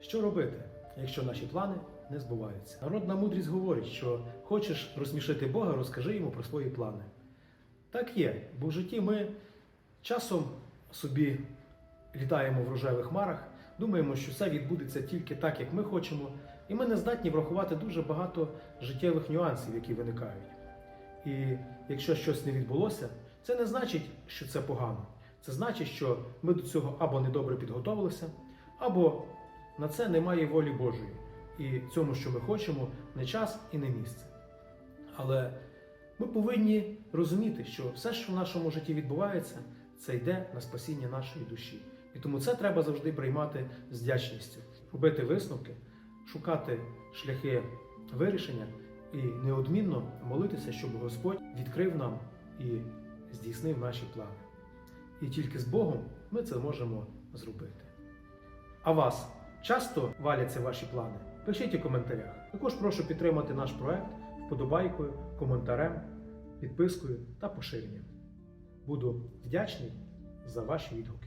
Що робити, якщо наші плани не збуваються? Народна мудрість говорить, що хочеш розсмішити Бога, розкажи йому про свої плани. Так є, бо в житті ми часом собі літаємо в рожевих хмарах, думаємо, що все відбудеться тільки так, як ми хочемо, і ми не здатні врахувати дуже багато життєвих нюансів, які виникають. І якщо щось не відбулося, це не значить, що це погано. Це значить, що ми до цього або недобре підготовилися, або на це немає волі Божої. І цьому, що ми хочемо, не час і не місце. Але ми повинні розуміти, що все, що в нашому житті відбувається, це йде на спасіння нашої душі. І тому це треба завжди приймати з вдячністю, робити висновки, шукати шляхи вирішення і неодмінно молитися, щоб Господь відкрив нам і здійснив наші плани. І тільки з Богом ми це можемо зробити. А вас часто валяться ваші плани? Пишіть у коментарях. Також прошу підтримати наш проект вподобайкою, коментарем, підпискою та поширенням. Буду вдячний за ваші відгуки.